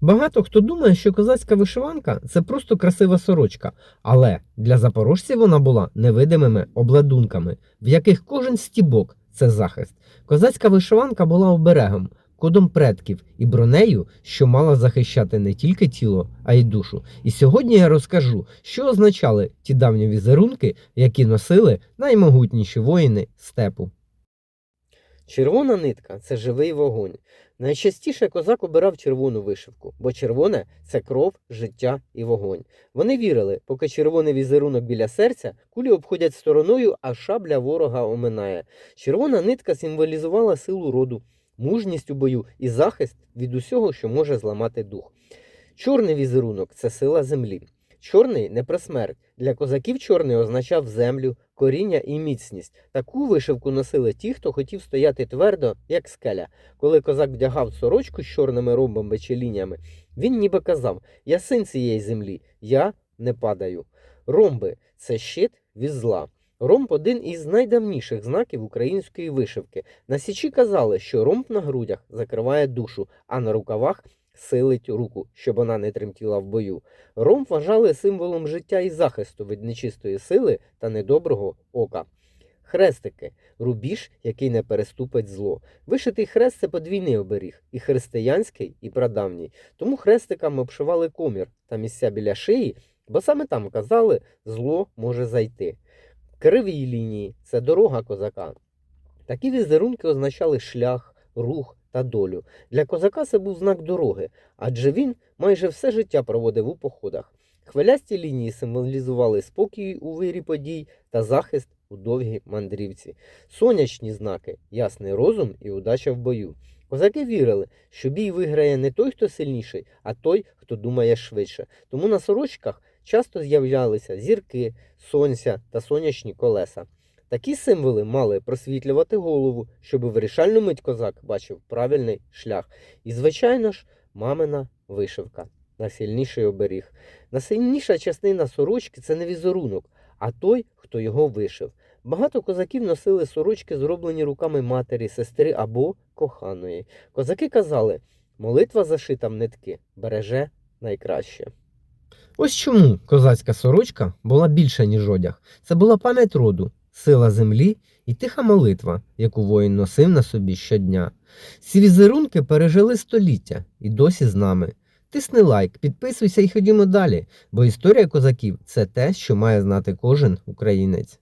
Багато хто думає, що козацька вишиванка це просто красива сорочка, але для запорожців вона була невидимими обладунками, в яких кожен стібок це захист. Козацька вишиванка була оберегом, кодом предків і бронею, що мала захищати не тільки тіло, а й душу. І сьогодні я розкажу, що означали ті давні візерунки, які носили наймогутніші воїни степу. Червона нитка це живий вогонь. Найчастіше козак обирав червону вишивку, бо червоне це кров, життя і вогонь. Вони вірили, поки червоний візерунок біля серця, кулі обходять стороною, а шабля ворога оминає. Червона нитка символізувала силу роду, мужність у бою і захист від усього, що може зламати дух. Чорний візерунок це сила землі. Чорний не про смерть. Для козаків чорний означав землю, коріння і міцність. Таку вишивку носили ті, хто хотів стояти твердо, як скеля. Коли козак вдягав сорочку з чорними ромбами чи лініями, він ніби казав: Я син цієї землі, я не падаю. Ромби це щит від зла. Ромб один із найдавніших знаків української вишивки. На січі казали, що ромб на грудях закриває душу, а на рукавах силить руку, щоб вона не тремтіла в бою. Ромб вважали символом життя і захисту від нечистої сили та недоброго ока. Хрестики рубіж, який не переступить зло. Вишитий хрест це подвійний оберіг, і християнський, і прадавній. Тому хрестиками обшивали комір та місця біля шиї, бо саме там казали, зло може зайти. Криві лінії це дорога козака. Такі візерунки означали шлях, рух та долю. Для козака це був знак дороги, адже він майже все життя проводив у походах. Хвилясті лінії символізували спокій у вирі подій та захист у довгій мандрівці. Сонячні знаки ясний розум і удача в бою. Козаки вірили, що бій виграє не той, хто сильніший, а той, хто думає швидше. Тому на сорочках часто з'являлися зірки, сонця та сонячні колеса. Такі символи мали просвітлювати голову, щоб вирішальну мить козак бачив правильний шлях. І, звичайно ж, мамина вишивка найсильніший оберіг. Найсильніша частина сорочки це не візерунок, а той, хто його вишив. Багато козаків носили сорочки, зроблені руками матері, сестри або коханої. Козаки казали, молитва зашита в нитки береже найкраще. Ось чому козацька сорочка була більша, ніж одяг. Це була пам'ять роду, сила землі і тиха молитва, яку воїн носив на собі щодня. Ці візерунки пережили століття і досі з нами. Тисни лайк, підписуйся і ходімо далі, бо історія козаків це те, що має знати кожен українець.